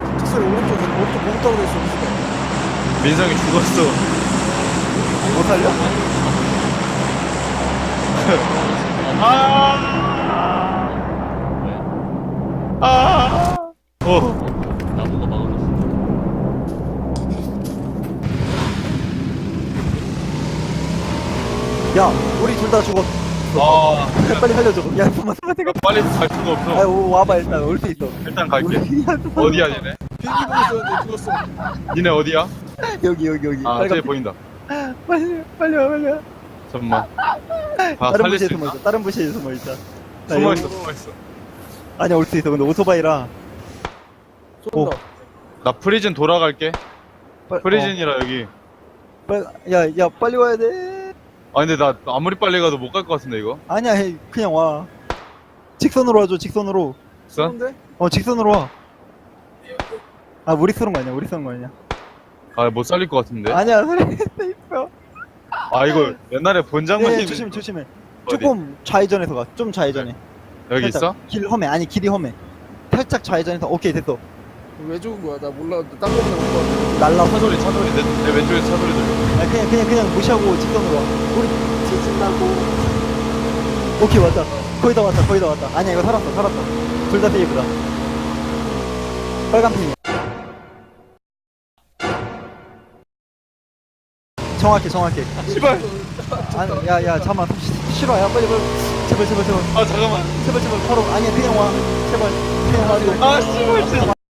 옥수수에 오른쪽 오른쪽 공 떨어져 있어 민성이 죽었어. 못 살려? 아! 아! 어, 나무가 막아줬어. 야 우리 둘 다 죽어 아, 빨리 살려줘 야 잠깐만 잠깐만 빨리 갈 수가 없어. 아 오, 와봐 일단 올 수 있어 일단 갈게. 야. 어디야, 니네? 비행기 보고 죽었어 니네 어디야? 여기 여기 여기 아, 빨리 저기 가 보인다. 빨리 빨리 와 빨리 와 잠깐만. 아, 다른 살릴 부시에 숨어 있나? 있어 다른 부시에 숨어 있자 나 숨어 여기- 있어, 숨어 있어. 아니야 올 수 있어 근데 오토바이라 오. 나 프리즌 돌아갈게. 빨- 프리즌이라 여기. 어, 빨리 야야 빨리 와야 돼 아, 근데 나 아무리 빨리 가도 못 갈 것 같은데, 이거? 아니야 해, 그냥 와 직선으로 와줘 직선으로 있어? 어 직선으로 와아 우리 쏘는 거 아니야 우리 쏘는 거 아니야 아, 못 살릴 것 같은데? 아니야 그래 있어 아, 이거 옛날에 본 네, 장면이 조심해 조심해 어디? 조금 좌회전해서 가좀 좌회전해 여기 살짝. 있어? 길 험해 아니 길이 험해 살짝 좌회전해서 오케이 됐어 왜 죽은 거야? 나 몰라. 딴 거보다 못. 날라 차소리, 차소리. 내, 내 왼쪽에서 차소리 들려. 아, 그냥 그냥 그냥 무시하고 직선으로 와 우리 지진다고 오케이 왔다 거의 다 왔다 거의 다 왔다 아니야 이거 살았어 살았다 둘 다 세이브다 빨간 핀 정확해 정확해 씨발! 아니 야야 잠깐만 시- 싫어 야 빨리 빨리 제발 제발 제발 아, 잠깐만. 제발 제발 바로 아니야 그냥 와 제발 그냥 와 아, 씨발, 진짜.